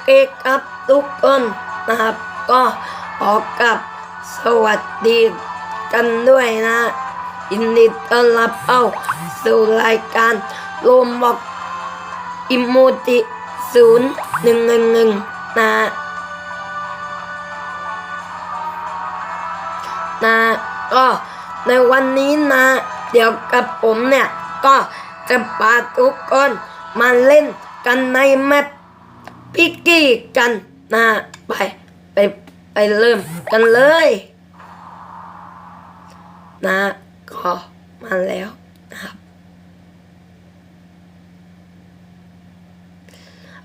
เคครับทุกคนนะครับ ก็ขอกับสวัสดีกันด้วยนะยินดีต้อนรับเอาสู่รายการรวมบอกอิโมจิศูนย์หนึ่งหนึ่งหนึ่งนะนะก็ในวันนี้นะ เดี๋ยวกับผมเนี่ย ก็จะพาทุกคนมาเล่นกันในแมป พิกกี้กันนะไปไปไปเริ่มกันเลย นะก็มาแล้วนะครับ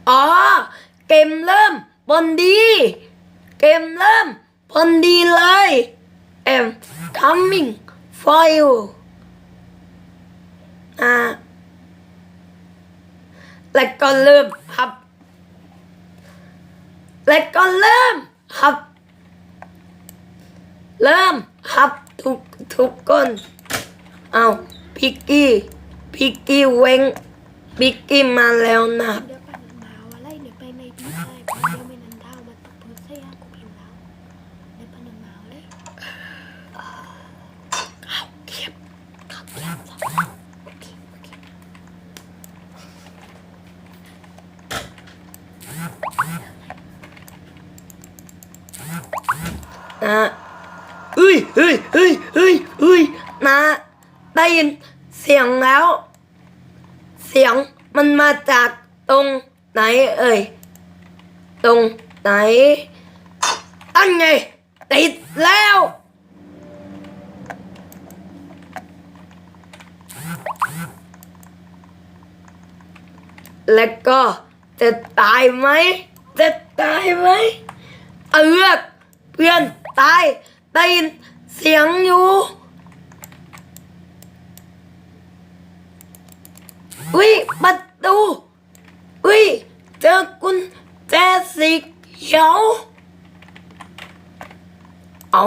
อ๋อเกมเริ่มบนดี เกมเริ่มบนดีเลย I'm coming for you นะและก็เริ่มครับ และก็เริ่มครับ เริ่มครับทุกทุกคนเอาพิกกี้พิกกี้เวงพิกกี้มาแล้วนะครับ เดี๋ยวปันหนาวอะไรเดี๋ยวไปในพี่ได้เพราะเดี๋ยวไม่นันเท้ามาตกพื้นเสียกูพิมพ์แล้วเดี๋ยวปันหนาวเลย เอาเก็บเอาเก็บโอเคโอเค นะเฮ้ยเฮ้ยเฮ้ยเฮ้ยเฮ้ยนะ ได้ยินเสียงแล้ว เสียงมันมาจากตรงไหนเอ่ย ตรงไหนอันไง ติดแล้ว แล้วก็จะตายไหม จะตายไหม เอือกเพื่อน ตายได้ยินเสียงอยู่อุ้ยประตูอุ้ยเจอกุญแจสีเขียวเอา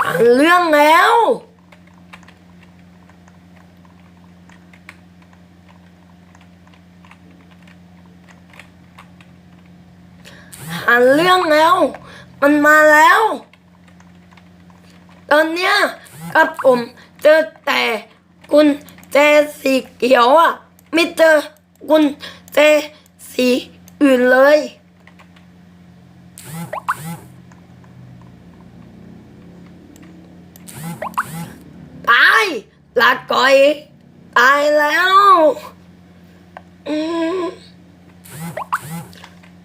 หาเรื่องแล้ว หาเรื่องแล้ว มันมาแล้ว ตอนเนี้ยกับผมเจอแต่กุญแจสีเขียวอะ ไม่เจอกุญแจสีอื่นเลยตายลาก่อย ตายแล้วอืม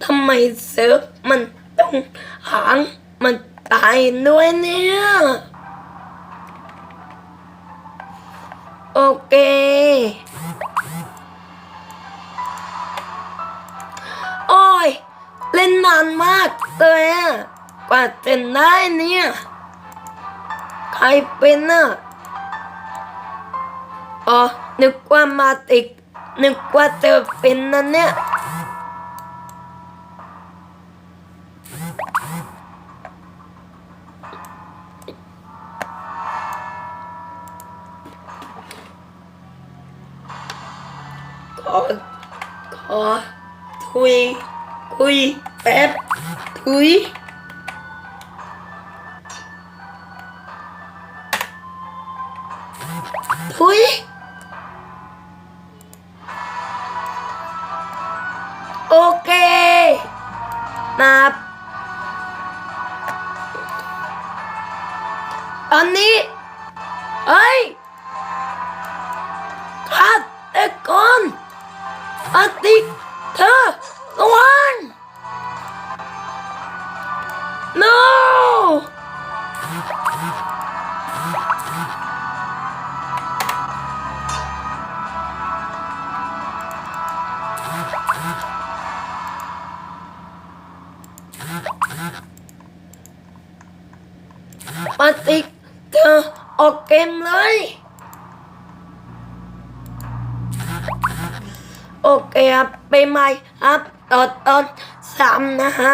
ทำไมเซิร์ฟมันต้องหางมันตายด้วยเนี่ย โอเค โอ้ย เล่นนานมากเลยอะกว่าจะได้เนี่ย ใครเป็นน่ะอ๋อ นึกว่ามาติก นึกว่าเธอเป็นนั่นเนี่ย ขอขอทุย คุยแป๊บทุยทุยโอเคนะครับตอนนี้เฮ้ยฆาตกร อาติกเธอระวัง no มาติกเธอออกเกมเลย โอเคครับไปใหม่ครับตอนตอนสามนะฮะ